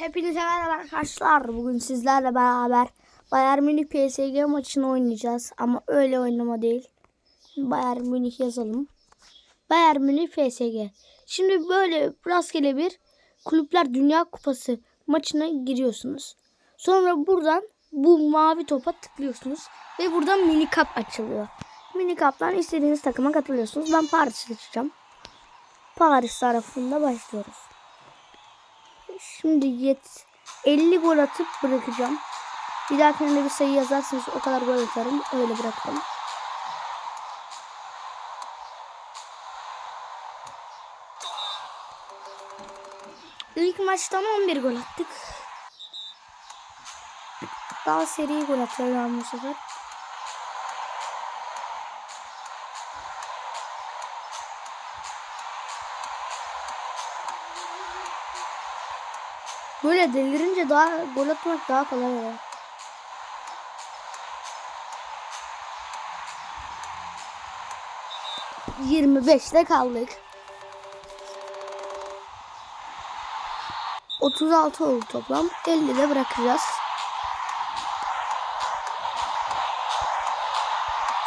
Hepinize merhaba arkadaşlar. Bugün sizlerle beraber Bayern Münih PSG maçını oynayacağız. Ama öyle oynama değil. Bayern Münih yazalım. Bayern Münih PSG. Şimdi böyle rastgele bir Kulüpler Dünya Kupası maçına giriyorsunuz. Sonra buradan bu mavi topa tıklıyorsunuz. Ve buradan mini kap açılıyor. Mini kaptan istediğiniz takıma katılıyorsunuz. Ben Paris seçeceğim. Paris tarafında başlıyoruz. Şimdi yet 50 gol atıp bırakacağım. Bir dahakine bir sayı yazarsanız o kadar gol atarım. Öyle bırakalım. İlk maçtan 11 gol attık. Daha seri gol atacağım bu sefer. Böyle delirince daha gol atmak daha kolay oluyor. Yirmi beşte kaldık. 36 oldu toplam. 50'de bırakacağız.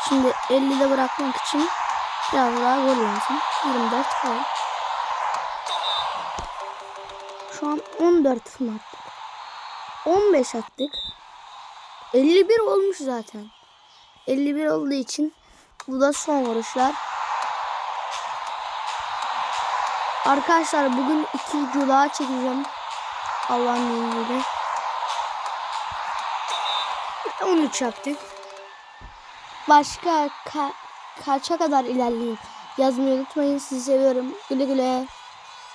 Şimdi 50'de bırakmak için biraz daha gol lazım. 24 falan. An 14 mı attık? 15 attık. 51 olmuş zaten. 51 olduğu için bu da son vuruşlar. Arkadaşlar bugün iki daha çekeceğim. Allah'ın izniyle. 13 yaptık. Başka ka- kaça kadar ilerleyeyim yazmayı unutmayın. Sizi seviyorum. Güle güle.